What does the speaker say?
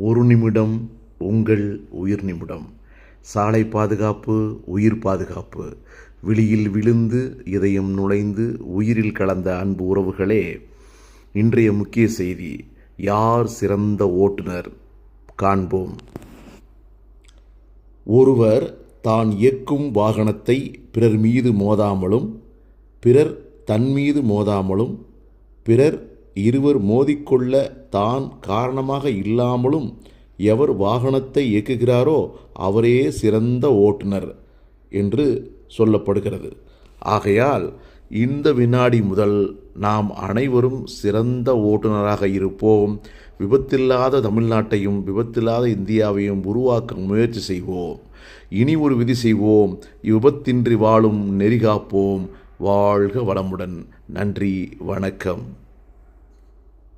ஒரு நிமிடம் உங்கள் உயிர் நிமிடம். சாலை பாதுகாப்பு உயிர் பாதுகாப்பு. விழியில் விழுந்து இதயம் நுழைந்து உயிரில் கலந்த அன்பு உறவுகளே இன்றைய முக்கிய செய்தி யார் சிறந்த ஓட்டுநர்? காண்போம். ஒருவர் தான் இயக்கும் வாகனத்தை பிறர் மீது மோதாமலும் பிறர் தன் மீது மோதாமலும் பிறர் இருவர் மோதிக்கொள்ள தான் காரணமாக இல்லாமலும் எவர் வாகனத்தை இயக்குகிறாரோ அவரே சிறந்த ஓட்டுநர் என்று சொல்லப்படுகிறது. ஆகையால் இந்த வினாடி முதல் நாம் அனைவரும் சிறந்த ஓட்டுநராக இருப்போம். விபத்தில்லாத தமிழ்நாட்டையும் விபத்தில்லாத இந்தியாவையும் உருவாக்க முயற்சி செய்வோம். இனி ஒரு விதி செய்வோம். விபத்தின்றி வாழும் நெறிகாப்போம் வாழ்க வளமுடன். நன்றி வணக்கம்.